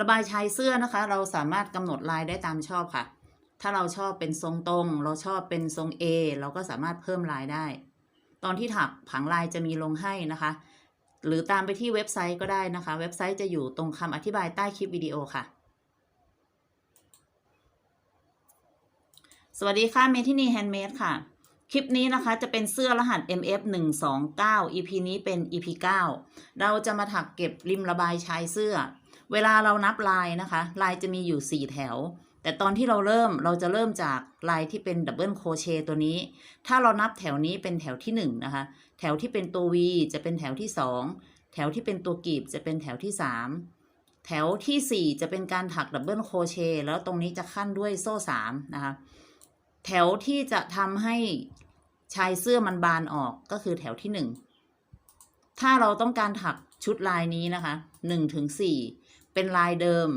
ระบายชายเสื้อนะคะ เราสามารถกำหนดลายได้ตามชอบค่ะ ถ้าเราชอบเป็นทรงตรง เราชอบเป็นทรง A เราก็สามารถเพิ่มลายได้ ตอนที่ถักผังลายจะมีลงให้นะคะ หรือตามไปที่เว็บไซต์ก็ได้นะคะ เว็บไซต์จะอยู่ตรงคำอธิบายใต้คลิปวิดีโอค่ะ สวัสดีค่ะเมทินีแฮนด์เมดค่ะ คลิปนี้นะคะจะเป็นเสื้อรหัส MF 1 2 9 EP นี้เป็น EP 9 เราจะมาถักเก็บริมระบายชายเสื้อ เวลาเรานับลายนะคะลายจะมีอยู่ 4 แถว แต่ตอนที่เราเริ่มเราจะเริ่มจากลายที่เป็นดับเบิลโคเชตัวนี้ ถ้าเรานับแถวนี้เป็นแถวที่1นะคะ แถวที่เป็นตัว V จะเป็นแถวที่ 2 แถวที่เป็นตัวกีบจะเป็นแถวที่ 3 แถวทีสี่ 4 จะเป็นการถักดับเบิลโคเชแล้วตรงนี้จะขั้นด้วยโซ่3นะคะ แถวที่จะทำให้ชายเสื้อมันบานออกก็คือแถวที่หนึ่งถ้าเราต้องการถักชุดลายนี้นะคะหนึ่งถึงสี่ เป็นลายเดิม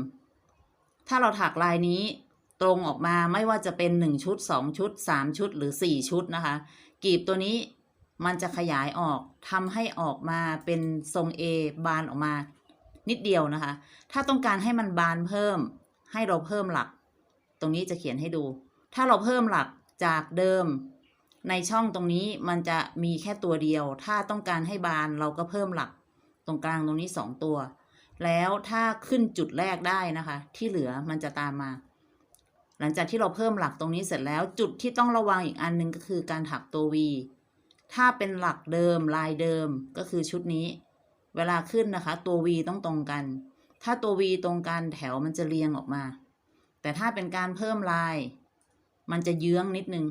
ถ้าเราถักลายนี้ตรงออกมาไม่ว่าจะเป็นหนึ่งชุดสองชุดสามชุดหรือสี่ชุดนะคะกีบตัวนี้มันจะขยายออกทำให้ออกมาเป็นทรง A บานออกมานิดเดียวนะคะ ถ้าต้องการให้มันบานเพิ่ม ให้เราเพิ่มหลัก ตรงนี้จะเขียนให้ดู ถ้าเราเพิ่มหลักจากเดิม ในช่องตรงนี้มันจะมีแค่ตัวเดียว ถ้าต้องการให้บานเราก็เพิ่มหลัก ตรงกลางตรงนี้สองตัว แล้วถ้าขึ้นจุดแรกได้นะคะ ที่เหลือมันจะตามมา หลังจากที่เราเพิ่มหลักตรงนี้เสร็จแล้วจุดที่ต้องระวังอีกอันหนึงก็คือการถักตัว V ถ้าเป็นหลักเดิมลายเดิมก็คือชุดนี้ เวลาขึ้นนะคะ ตัว V ต้องตรงกัน ถ้าตัว V ตรงกันแถวมันจะเรียงออกมา แต่ถ้าเป็นการเพิ่มลาย มันจะเยื้องนิดนึง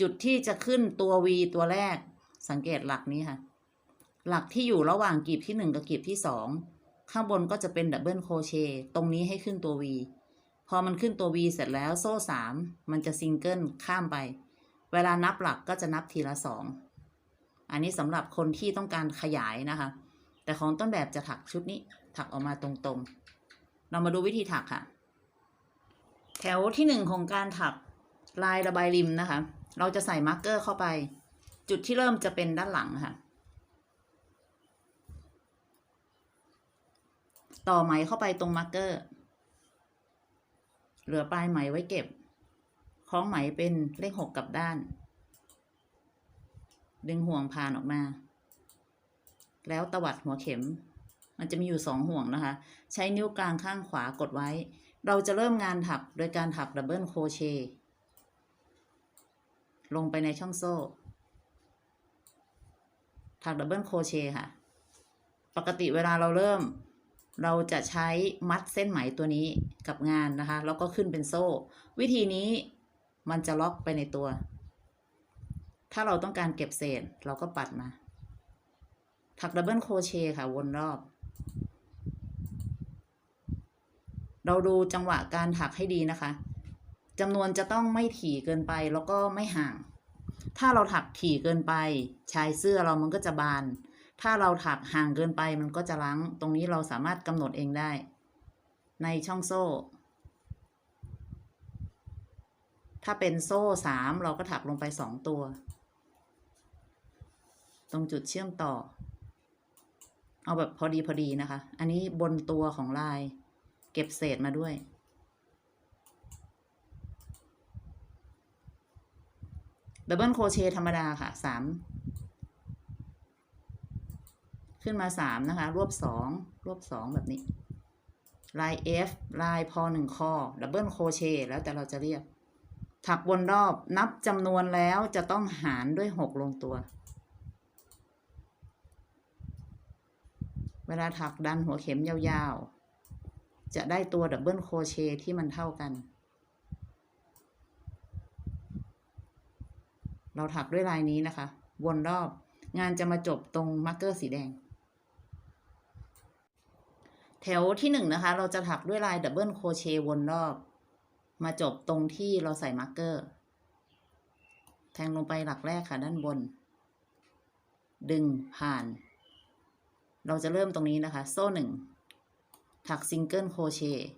จุดที่จะขึ้นตัว V ตัวแรกสังเกตหลักนี้ค่ะ หลักที่อยู่ระหว่างกลีบที่หนึ่งกับกลีบที่สองข้างบนก็จะเป็นดับเบิลโคเชต์ตรงนี้ให้ขึ้นตัว V พอมันขึ้นตัว V เสร็จแล้วโซ่สามมันจะซิงเกิลข้ามไป เวลานับหลักก็จะนับทีละสองอันนี้สำหรับคนที่ต้องการขยายนะคะ แต่ของต้นแบบจะถักชุดนี้ ถักออกมาตรงๆ เรามาดูวิธีถักค่ะ แถวที่หนึ่งของการถักลายระบายริมนะคะ เราจะใส่มาร์กเกอร์เข้าไป จุดที่เริ่มจะเป็นด้านหลังค่ะ ต่อไหมเข้าไปตรงมาร์กเกอร์ เหลือปลายไหมไว้เก็บ คล้องไหมเป็นเลขหกกลับด้าน ดึงห่วงผ่านออกมา แล้วตวัดหัวเข็ม มันจะมีอยู่สองห่วงนะคะ ใช้นิ้วกลางข้างขวากดไว้ เราจะเริ่มงานถักโดยการถักดับเบิลโคเชต์ลงไปในช่องโซ่ ถักดับเบิลโคเชต์ค่ะ ปกติเวลาเราเริ่ม เราจะใช้มัดเส้นไหมตัวนี้กับงานนะคะ แล้วก็ขึ้นเป็นโซ่ วิธีนี้มันจะล็อกไปในตัว ถ้าเราต้องการเก็บเศษเราก็ปัดมา ถักดับเบิลโคเชต์ค่ะวนรอบ เราดูจังหวะการถักให้ดีนะคะจำนวนจะต้องไม่ถี่เกินไปแล้วก็ไม่ห่าง ถ้าเราถักถี่เกินไป ชายเสื้อเรามันก็จะบาน ถ้าเราถักห่างเกินไปมันก็จะล้าง ตรงนี้เราสามารถกำหนดเองได้ ในช่องโซ่ ถ้าเป็นโซ่สามเราก็ถักลงไปสองตัว ตรงจุดเชื่อมต่อ เอาแบบพอดีพอดีนะคะ อันนี้บนตัวของลาย เก็บเศษมาด้วย ดับเบิลโครเชต์ธรรมดาค่ะสาม ขึ้นมาสามนะคะ รวบสองรวบสองแบบนี้ลาย F ลายพอหนึ่งคอดับเบิลโคเชต์แล้วแต่เราจะเรียก ถักวนรอบนับจำนวนแล้วจะต้องหารด้วยหกลงตัว เวลาถักดันหัวเข็มยาวๆ จะได้ตัวดับเบิลโคเชต์ที่มันเท่ากัน เราถักด้วยลายนี้นะคะ วนรอบงานจะมาจบตรงมาร์กเกอร์สีแดง แถวที่หนึ่งนะคะ เราจะถักด้วยลายดับเบิลโครเชต์วนรอบ มาจบตรงที่เราใส่มาร์กเกอร์ แทงลงไปหลักแรกค่ะด้านบน ดึงผ่าน เราจะเริ่มตรงนี้นะคะ โซ่หนึ่งถักซิงเกิลโครเชต์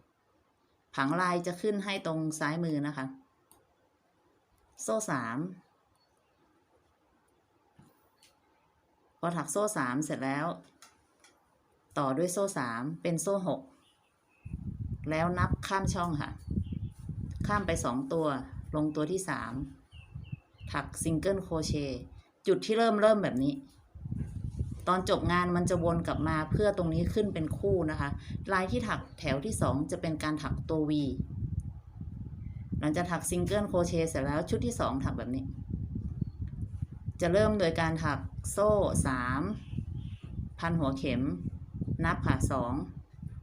ผังลายจะขึ้นให้ตรงซ้ายมือนะคะ โซ่สามพอถักโซ่สามเสร็จแล้ว ต่อด้วยโซ่สามเป็นโซ่หกแล้วนับข้ามช่องค่ะ ข้ามไปสองตัว ลงตัวที่สามถักซิงเกิลโครเชต์จุดที่เริ่มเริ่มแบบนี้ ตอนจบงานมันจะวนกลับมาเพื่อตรงนี้ขึ้นเป็นคู่นะคะ ลายที่ถักแถวที่สองจะเป็นการถักตัว V หลังจากถักซิงเกิลโครเชต์เสร็จแล้วชุดที่สองถักแบบนี้ จะเริ่มโดยการถักโซ่สามพันหัวเข็ม นับค่ะสอง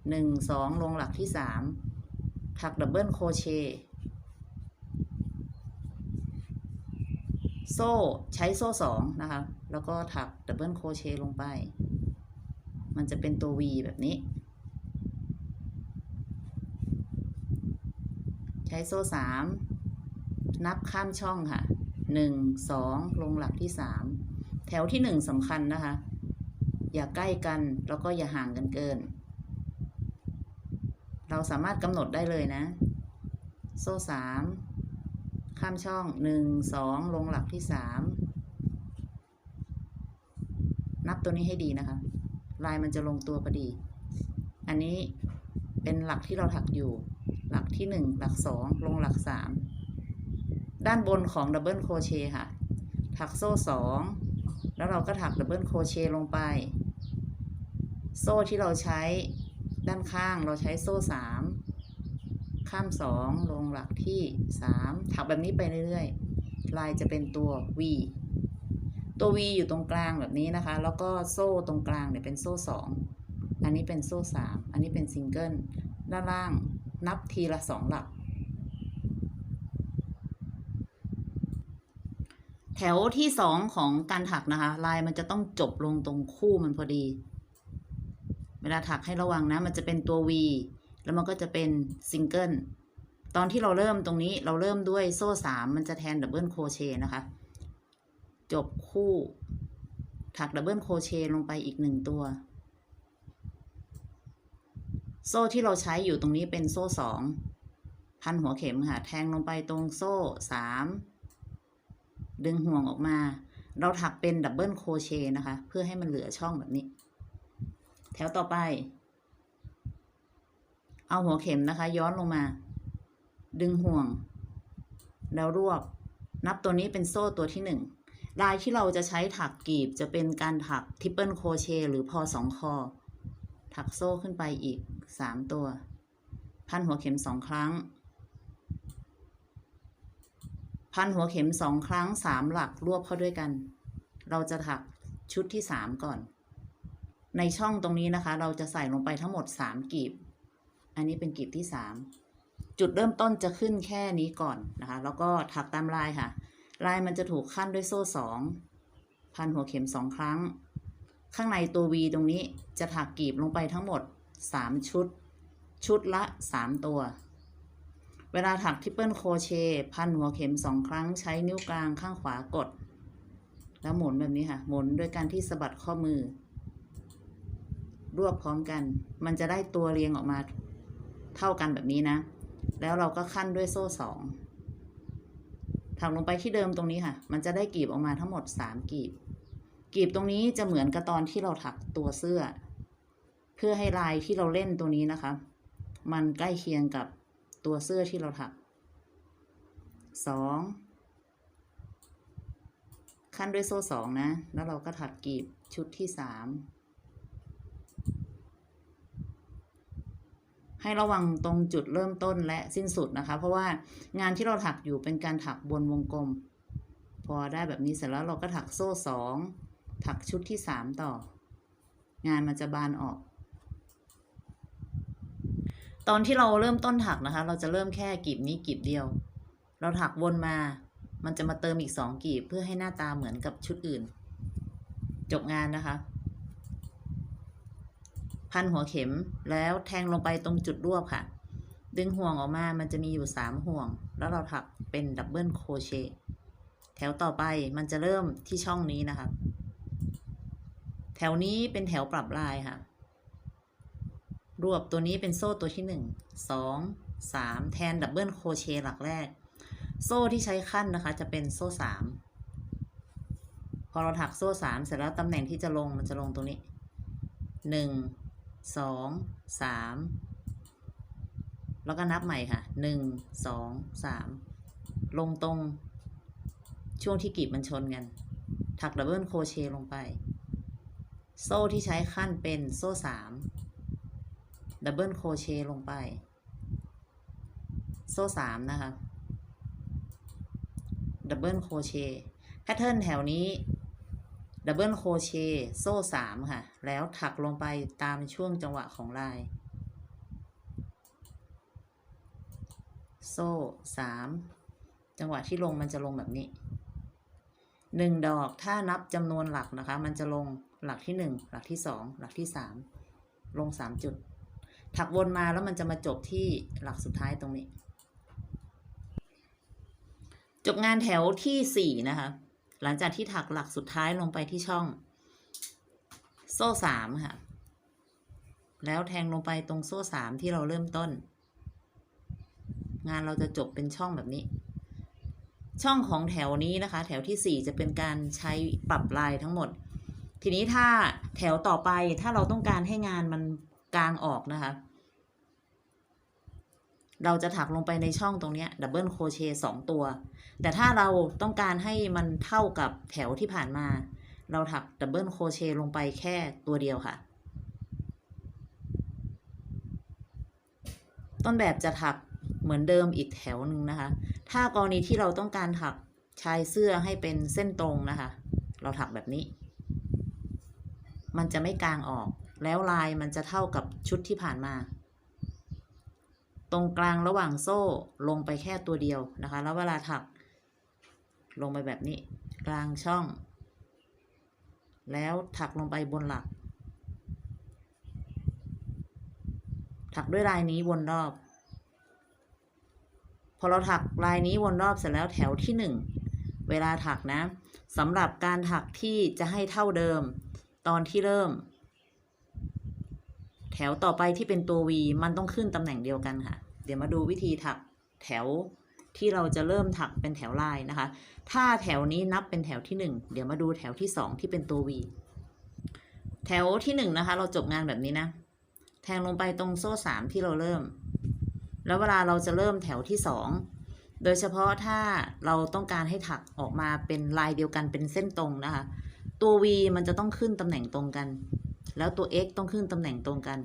หนึ่งสองลงหลักที่สามถักดับเบิลโครเชต์โซ่ใช้โซ่สองนะคะ แล้วก็ถักดับเบิลโครเชต์ลงไป มันจะเป็นตัว V แบบนี้ ใช้โซ่สามนับข้ามช่องค่ะหนึ่งสองลงหลักที่สามแถวที่หนึ่งสำคัญนะคะ อย่าใกล้กันแล้วก็อย่าห่างกันเกิน เราสามารถกำหนดได้เลยนะ โซ่สามข้ามช่องหนึ่งสองลงหลักที่สามนับตัวนี้ให้ดีนะคะ ลายมันจะลงตัวพอดี อันนี้เป็นหลักที่เราถักอยู่ หลักที่หนึ่งหลักสองลงหลักสามด้านบนของดับเบิลโคเชค่ะ ถักโซ่สองแล้วเราก็ถักดับเบิลโคเชลงไป โซ่ที่เราใช้ด้านข้างเราใช้โซ่สามข้ามสองลงหลักที่สามถักแบบนี้ไปเรื่อยๆ ลายจะเป็นตัว V ตัว V อยู่ตรงกลางแบบนี้นะคะ แล้วก็โซ่ตรงกลางเนี่ยเป็นโซ่สองอันนี้เป็นโซ่สามอันนี้เป็นซิงเกิลด้านล่างนับทีละสองหลัก แถวที่สองของการถักนะคะ ลายมันจะต้องจบลงตรงคู่มันพอดี เวลาถักให้ระวังนะ มันจะเป็นตัว V แล้วมันก็จะเป็นซิงเกิลตอนที่เราเริ่มตรงนี้เราเริ่มด้วยโซ่สามมันจะแทนดับเบิลโครเชต์นะคะ จบคู่ ถักดับเบิลโครเชต์ลงไปอีกหนึ่งตัว โซ่ที่เราใช้อยู่ตรงนี้เป็นโซ่สองพันหัวเข็มค่ะ แทงลงไปตรงโซ่สามดึงห่วงออกมา เราถักเป็นดับเบิลโครเชต์นะคะ เพื่อให้มันเหลือช่องแบบนี้ แถวต่อไป เอาหัวเข็มนะคะ ย้อนลงมา ดึงห่วง แล้วรวบ นับตัวนี้เป็นโซ่ตัวที่หนึ่งลายที่เราจะใช้ถักกีบจะเป็นการถักทริปเปิลโครเชต์หรือพอสองคอ ถักโซ่ขึ้นไปอีกสามตัว พันหัวเข็มสองครั้ง พันหัวเข็มสองครั้งสามหลักรวบเข้าด้วยกัน เราจะถักชุดที่สามก่อน ในช่องตรงนี้นะคะ เราจะใส่ลงไปทั้งหมดสามกีบ อันนี้เป็นกีบที่สามจุดเริ่มต้นจะขึ้นแค่นี้ก่อนนะคะ แล้วก็ถักตามลายค่ะ ลายมันจะถูกขั้นด้วยโซ่สองพันหัวเข็มสองครั้ง ข้างในตัว V ตรงนี้จะถักกีบลงไปทั้งหมดสามชุด ชุดละสามตัว เวลาถักทริปเปิลโครเชต์พันหัวเข็มสองครั้งใช้นิ้วกลางข้างขวากด แล้วหมุนแบบนี้ค่ะ หมุนโดยการที่สะบัดข้อมือ รวบพร้อมกัน มันจะได้ตัวเรียงออกมาเท่ากันแบบนี้นะ แล้วเราก็ขั้นด้วยโซ่สองถักลงไปที่เดิมตรงนี้ค่ะ มันจะได้กีบออกมาทั้งหมดสามกีบกีบตรงนี้จะเหมือนกับตอนที่เราถักตัวเสื้อ เพื่อให้ลายที่เราเล่นตัวนี้นะคะ มันใกล้เคียงกับตัวเสื้อที่เราถักสองขั้นด้วยโซ่สองนะ แล้วเราก็ถักกีบชุดที่สาม ให้ระวังตรงจุดเริ่มต้นและสิ้นสุดนะคะ เพราะว่างานที่เราถักอยู่เป็นการถักบนวงกลม พอได้แบบนี้เสร็จแล้วเราก็ถักโซ่สองถักชุดที่สามต่อ งานมันจะบานออก ตอนที่เราเริ่มต้นถักนะคะ เราจะเริ่มแค่กีบนี้กีบเดียว เราถักวนมา มันจะมาเติมอีกสองกีบเพื่อให้หน้าตาเหมือนกับชุดอื่น จบงานนะคะ พันหัวเข็มแล้วแทงลงไปตรงจุดรวบค่ะ ดึงห่วงออกมามันจะมีอยู่สามห่วง แล้วเราถักเป็นดับเบิลโคเชต์แถวต่อไปมันจะเริ่มที่ช่องนี้นะคะแถวนี้เป็นแถวปรับลายค่ะ รวบตัวนี้เป็นโซ่ตัวที่หนึ่งสองสามแทนดับเบิลโคเชต์หลักแรก โซ่ที่ใช้ขั้นนะคะ จะเป็นโซ่สามพอเราถักโซ่สามเสร็จแล้วตำแหน่งที่จะลงมันจะลงตรงนี้หนึ่ง สองสามแล้วก็นับใหม่ค่ะหนึ่งสองสามลงตรง ช่วงที่กลีบมันชนกัน ถักดับเบิลโครเชต์ลงไป โซ่ที่ใช้ขั้นเป็นโซ่สามดับเบิลโครเชต์ลงไป โซ่สามนะคะดับเบิลโครเชต์แพทเทิร์นแถวนี้ ดับเบิลโครเชต์โซ่สามค่ะ แล้วถักลงไปตามช่วงจังหวะของลาย โซ่สามจังหวะที่ลงมันจะลงแบบนี้หนึ่งดอกถ้านับจำนวนหลักนะคะ มันจะลงหลักที่หนึ่งหลักที่สองหลักที่สามลงสามจุด ถักวนมาแล้วมันจะมาจบที่หลักสุดท้ายตรงนี้ จบงานแถวที่สี่นะคะ หลังจากที่ถักหลักสุดท้ายลงไปที่ช่อง โซ่สามค่ะ แล้วแทงลงไปตรงโซ่สามที่เราเริ่มต้น งานเราจะจบเป็นช่องแบบนี้ ช่องของแถวนี้นะคะ แถวที่4จะเป็นการใช้ปรับลายทั้งหมด ทีนี้ถ้าแถวต่อไปถ้าเราต้องการให้งานมันกลางออกนะคะ เราจะถักลงไปในช่องตรงนี้ดับเบิลโครเชต์สองตัว แต่ถ้าเราต้องการให้มันเท่ากับแถวที่ผ่านมา เราถักดับเบิลโครเชต์ลงไปแค่ตัวเดียวค่ะ ต้นแบบจะถักเหมือนเดิมอีกแถวหนึ่งนะคะ ถ้ากรณีที่เราต้องการถักชายเสื้อให้เป็นเส้นตรงนะคะ เราถักแบบนี้ มันจะไม่กลางออก แล้วลายมันจะเท่ากับชุดที่ผ่านมา ตรงกลางระหว่างโซ่ลงไปแค่ตัวเดียวนะคะ แล้วเวลาถัก ลงไปแบบนี้ กลางช่อง แล้วถักลงไปบนหลัก ถักด้วยลายนี้วนรอบ พอเราถักลายนี้วนรอบเสร็จแล้วแถวที่หนึ่งเวลาถักนะสำหรับการถักที่จะให้เท่าเดิม ตอนที่เริ่ม ถวต่อไปที่เป็นตัว V มันต้องขึ้นตำแหน่งเดียวกันค่ะ เดี๋ยวมาดูวิธีถักแถวที่เราจะเริ่มถักเป็นแถวลายนะคะ ถ้าแถวนี้นับเป็นแถวที่หนึ่งเดี๋ยวมาดูแถวที่สองที่เป็นตัว V แถวที่หนึ่งนะคะ เราจบงานแบบนี้นะ แทงลงไปตรงโซ่สามที่เราเริ่ม แล้วเวลาเราจะเริ่มแถวที่สองโดยเฉพาะถ้าเราต้องการให้ถักออกมาเป็นลายเดียวกันเป็นเส้นตรงนะคะ ตัว V มันจะต้องขึ้นตำแหน่งตรงกัน แล้วตัว X ต้องขึ้นตำแหน่งตรงกัน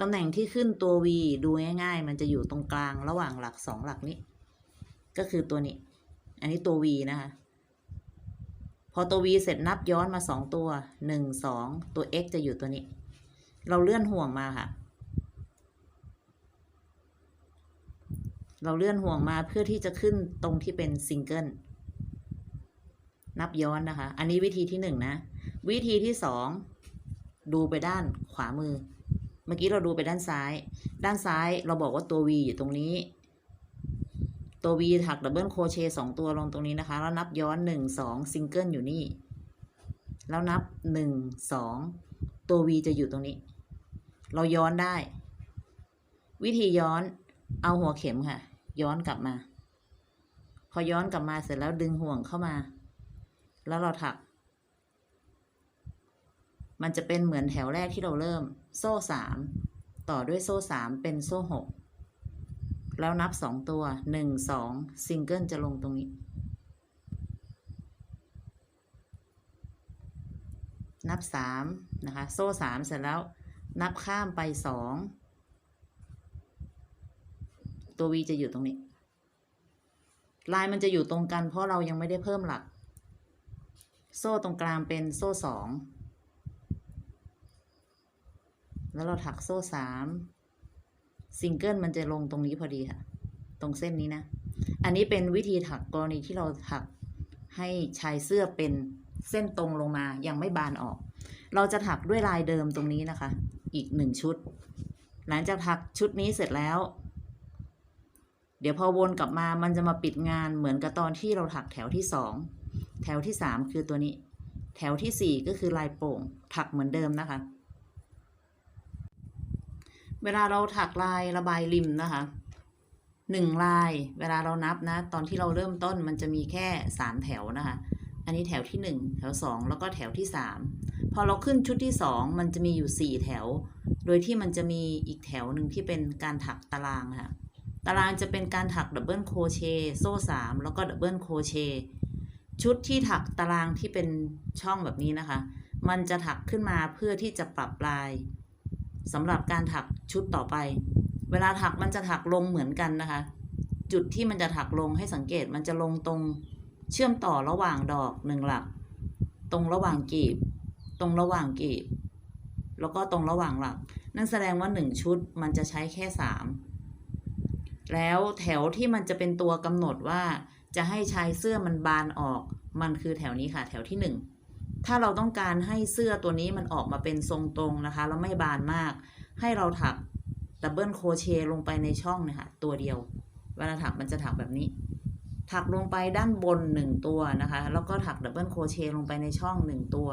ตำแหน่งที่ขึ้นตัว V ดูง่ายๆ มันจะอยู่ตรงกลางระหว่างหลักสองหลักนี้ ก็คือตัวนี้ อันนี้ตัว V นะคะ พอตัว V เสร็จนับย้อนมาสองตัวหนึ่งสองตัว X จะอยู่ตัวนี้ เราเลื่อนห่วงมาค่ะ เราเลื่อนห่วงมาเพื่อที่จะขึ้นตรงที่เป็นซิงเกิลนับย้อนนะคะ อันนี้วิธีที่หนึ่งนะ วิธีที่สอง ดูไปด้านขวามือ เมื่อกี้เราดูไปด้านซ้าย ด้านซ้ายเราบอกว่าตัว V อยู่ตรงนี้ ตัว V ถักดับเบิลโคเชต์สองตัวลงตรงนี้นะคะ แล้วนับย้อนหนึ่งสองซิงเกิลอยู่นี่ แล้วนับหนึ่งสองตัว V จะอยู่ตรงนี้ เราย้อนได้ วิธีย้อนเอาหัวเข็มค่ะ ย้อนกลับมา พอย้อนกลับมาเสร็จแล้วดึงห่วงเข้ามา แล้วเราถัก มันจะเป็นเหมือนแถวแรกที่เราเริ่ม โซ่สามต่อด้วยโซ่สามเป็นโซ่หกแล้วนับสองตัวหนึ่งสองซิงเกิลจะลงตรงนี้ นับสามนะคะ โซ่สามเสร็จแล้ว นับข้ามไปสองตัว V จะอยู่ตรงนี้ลายมันจะอยู่ตรงกันเพราะเรายังไม่ได้เพิ่มหลัก โซ่ตรงกลางเป็นโซ่สอง แล้วเราถักโซ่สามซิงเกิลมันจะลงตรงนี้พอดีค่ะ ตรงเส้นนี้นะ อันนี้เป็นวิธีถักกรณีที่เราถักให้ชายเสื้อเป็นเส้นตรงลงมายังไม่บานออก เราจะถักด้วยลายเดิมตรงนี้นะคะ อีกหนึ่งชุด หลังจากถักชุดนี้เสร็จแล้ว เดี๋ยวพอวนกลับมามันจะมาปิดงานเหมือนกับตอนที่เราถักแถวที่สองแถวที่สามคือตัวนี้ แถวที่สี่ก็คือลายโป่งถักเหมือนเดิมนะคะ เวลาเราถักลายระบายริมนะคะหนึ่งลายเวลาเรานับนะ ตอนที่เราเริ่มต้นมันจะมีแค่สามแถวนะคะ อันนี้แถวที่หนึ่งแถวสองแล้วก็แถวที่สามพอเราขึ้นชุดที่สองมันจะมีอยู่สี่แถว โดยที่มันจะมีอีกแถวหนึ่งที่เป็นการถักตารางค่ะ ตารางจะเป็นการถักดับเบิลโคเชต์โซ่สามแล้วก็ดับเบิลโคเชต์ชุดที่ถักตารางที่เป็นช่องแบบนี้นะคะ มันจะถักขึ้นมาเพื่อที่จะปรับลาย สำหรับการถักชุดต่อไป เวลาถักมันจะถักลงเหมือนกันนะคะ จุดที่มันจะถักลงให้สังเกตมันจะลงตรงเชื่อมต่อระหว่างดอกหนึ่งหลัก ตรงระหว่างกีบ ตรงระหว่างกีบ แล้วก็ตรงระหว่างหลัก นั่นแสดงว่าหนึ่งชุดมันจะใช้แค่สามแล้วแถวที่มันจะเป็นตัวกำหนดว่าจะให้ชายเสื้อมันบานออก มันคือแถวนี้ค่ะ แถวที่หนึ่ง ถ้าเราต้องการให้เสื้อตัวนี้มันออกมาเป็นทรงตรงนะคะ แล้วไม่บานมาก ให้เราถักดับเบิลโครเชต์ลงไปในช่องเนี่ยค่ะตัวเดียว เวลาถักมันจะถักแบบนี้ ถักลงไปด้านบนหนึ่งตัวนะคะ แล้วก็ถักดับเบิลโครเชต์ลงไปในช่องหนึ่งตัว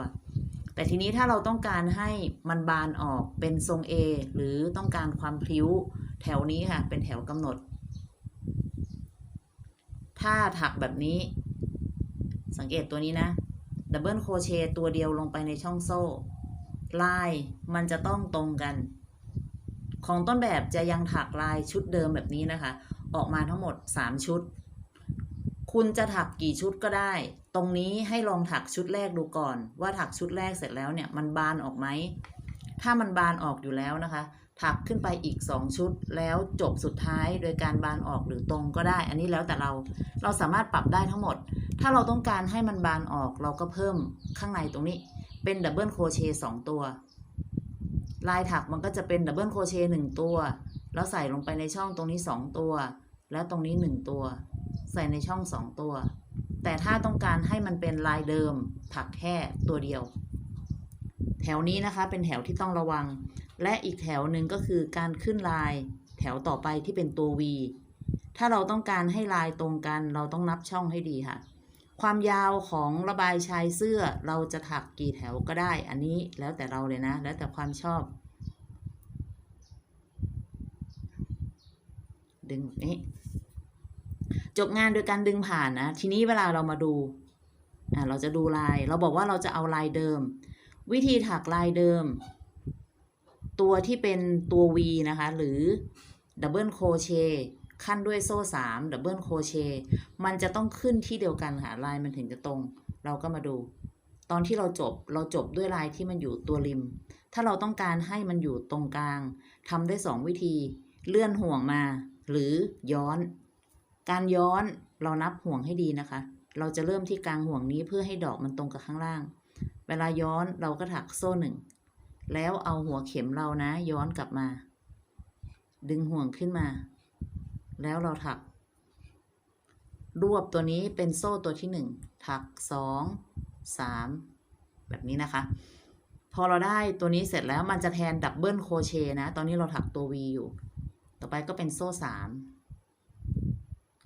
แต่ทีนี้ถ้าเราต้องการให้มันบานออกเป็นทรง A หรือต้องการความพลิ้วแถวนี้ค่ะ เป็นแถวกำหนด ถ้าถักแบบนี้ สังเกตตัวนี้นะ ดับเบิลโครเชต์ตัวเดียวลงไปในช่องโซ่ ลายมันจะต้องตรงกัน ของต้นแบบจะยังถักลายชุดเดิมแบบนี้นะคะ ออกมาทั้งหมด 3 ชุด คุณจะถักกี่ชุดก็ได้ ตรงนี้ให้ลองถักชุดแรกดูก่อน ว่าถักชุดแรกเสร็จแล้วเนี่ยมันบานออกไหม ถ้ามันบานออกอยู่แล้วนะคะ ถักขึ้นไปอีก 2 ชุด แล้วจบสุดท้ายโดยการบานออกหรือตรงก็ได้ อันนี้แล้วแต่เรา เราสามารถปรับได้ทั้งหมด ถ้าเราต้องการให้มันบานออกเราก็เพิ่มข้างในตรงนี้ เป็นดับเบิลโครเชต์สองตัว ลายถักมันก็จะเป็นดับเบิลโครเชต์หนึ่งตัว แล้วใส่ลงไปในช่องตรงนี้2ตัว แล้วตรงนี้1ตัว ใส่ในช่อง2ตัว แต่ถ้าต้องการให้มันเป็นลายเดิม ถักแค่ตัวเดียว แถวนี้นะคะเป็นแถวที่ต้องระวัง และอีกแถวหนึ่งก็คือการขึ้นลาย แถวต่อไปที่เป็นตัว V ถ้าเราต้องการให้ลายตรงกัน เราต้องนับช่องให้ดีค่ะ ความยาวของระบายชายเสื้อเราจะถักกี่แถวก็ได้ อันนี้แล้วแต่เราเลยนะ แล้วแต่ความชอบ ดึงแบบนี้ จบงานโดยการดึงผ่านนะ ทีนี้เวลาเรามาดูอ่าเราจะดูลาย เราบอกว่าเราจะเอาลายเดิม วิธีถักลายเดิม ตัวที่เป็นตัว V นะคะ หรือดับเบิลโคเช ขั้นด้วยโซ่3ดับเบิลโคเชมันจะต้องขึ้นที่เดียวกันค่ะลายมันถึงจะตรง เราก็มาดู ตอนที่เราจบเราจบด้วยลายที่มันอยู่ตัวริม ถ้าเราต้องการให้มันอยู่ตรงกลางทำได้สองวิธี เลื่อนห่วงมา หรือย้อน การย้อนเรานับห่วงให้ดีนะคะ เราจะเริ่มที่กลางห่วงนี้เพื่อให้ดอกมันตรงกับข้างล่าง เวลาย้อนเราก็ถักโซ่หนึ่งแล้วเอาหัวเข็มเรานะ ย้อนกลับมา ดึงห่วงขึ้นมา แล้วเราถัก รวบตัวนี้เป็นโซ่ตัวที่หนึ่งถักสองสามแบบนี้นะคะ พอเราได้ตัวนี้เสร็จแล้วมันจะแทนดับเบิลโคเชนะ ตอนนี้เราถักตัว V อยู่ ต่อไปก็เป็นโซ่สาม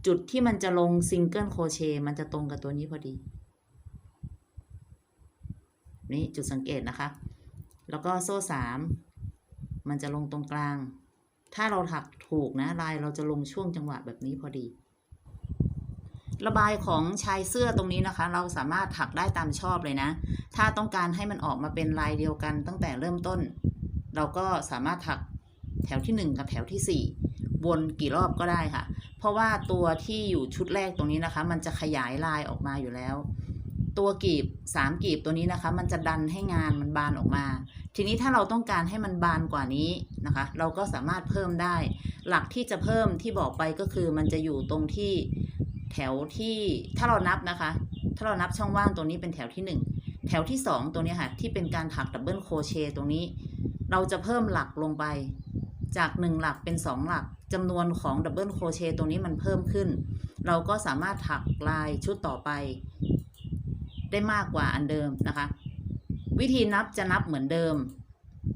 จุดที่มันจะลงซิงเกิลโคเชมันจะตรงกับตัวนี้พอดี นี่จุดสังเกตนะคะ แล้วก็โซ่สามมันจะลงตรงกลาง ถ้าเราถักถูกนะลายเราจะลงช่วงจังหวะแบบนี้พอดี ระบายของชายเสื้อตรงนี้นะคะ เราสามารถถักได้ตามชอบเลยนะ ถ้าต้องการให้มันออกมาเป็นลายเดียวกันตั้งแต่เริ่มต้น เราก็สามารถถักแถวที่ 1 กับแถวที่ 4 วนกี่รอบก็ได้ค่ะ เพราะว่าตัวที่อยู่ชุดแรกตรงนี้นะคะ มันจะขยายลายออกมาอยู่แล้ว ตัวกีบ3กีบตัวนี้นะคะ มันจะดันให้งานมันบานออกมา ทีนี้ถ้าเราต้องการให้มันบานกว่านี้นะคะ เราก็สามารถเพิ่มได้ หลักที่จะเพิ่มที่บอกไปก็คือมันจะอยู่ตรงที่แถวที่ถ้าเรานับนะคะ ถ้าเรานับช่องว่างตรงนี้เป็นแถวที่ 1 แถวที่ 2 ตัวนี้ค่ะที่เป็นการถักดับเบิลโครเชต์ตรงนี้ เราจะเพิ่มหลักลงไปจาก 1 หลักเป็น 2 หลักจำนวนของดับเบิลโครเชต์ตรงนี้มันเพิ่มขึ้น เราก็สามารถถักลายชุดต่อไป ได้มากกว่าอันเดิมนะคะ วิธีนับจะนับเหมือนเดิม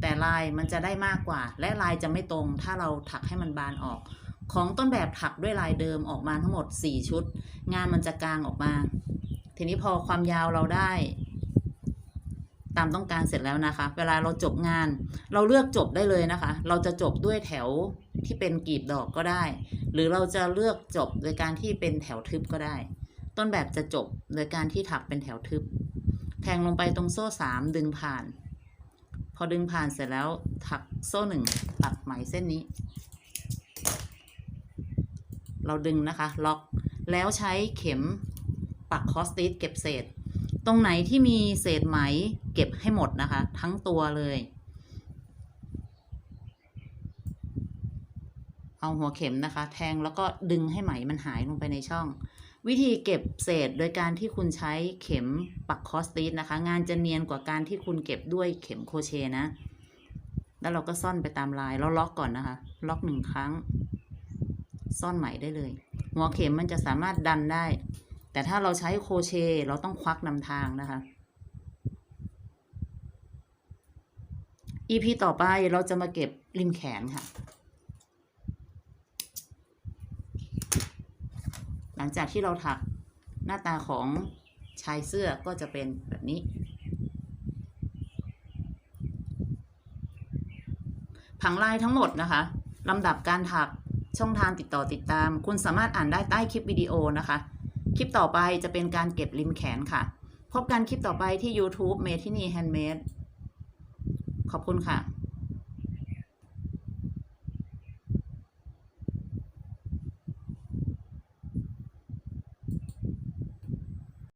แต่ลายมันจะได้มากกว่า และลายจะไม่ตรง ถ้าเราถักให้มันบานออก ของต้นแบบถักด้วยลายเดิมออกมาทั้งหมด 4 ชุด งานมันจะกลางออกมา ทีนี้พอความยาวเราได้ ตามต้องการเสร็จแล้วนะคะ เวลาเราจบงาน เราเลือกจบได้เลยนะคะ เราจะจบด้วยแถวที่เป็นกลีบดอกก็ได้ หรือเราจะเลือกจบโดยการที่เป็นแถวทึบก็ได้ ต้นแบบจะจบโดยการที่ถักเป็นแถวทึบ แทงลงไปตรงโซ่สามดึงผ่าน พอดึงผ่านเสร็จแล้วถักโซ่หนึ่งตัดไหมเส้นนี้ เราดึงนะคะ ล็อกแล้วใช้เข็มปักคอสติสเก็บเศษ ตรงไหนที่มีเศษไหมเก็บให้หมดนะคะ ทั้งตัวเลย เอาหัวเข็มนะคะ แทงแล้วก็ดึงให้ไหมมันหายลงไปในช่อง วิธีเก็บเศษโดยการที่คุณใช้เข็มปักคอสติสนะคะ งานจะเนียนกว่าการที่คุณเก็บด้วยเข็มโคเชนะ แล้วเราก็ซ่อนไปตามลายแล้วล็อกก่อนนะคะ ล็อกหนึ่งครั้ง ซ่อนไหม่ได้เลย หัวเข็มมันจะสามารถดันได้ แต่ถ้าเราใช้โคเชเราต้องควักนำทางนะคะ EP ต่อไปเราจะมาเก็บริมแขนค่ะ หลังจากที่เราถักหน้าตาของชายเสื้อก็จะเป็นแบบนี้ ผังลายทั้งหมดนะคะลำดับการถักช่องทางติดต่อติดตาม คุณสามารถอ่านได้ใต้คลิปวิดีโอนะคะ คลิปต่อไปจะเป็นการเก็บริมแขนค่ะ พบกันคลิปต่อไปที่ YouTube เมทินีแฮนด์เมดขอบคุณค่ะ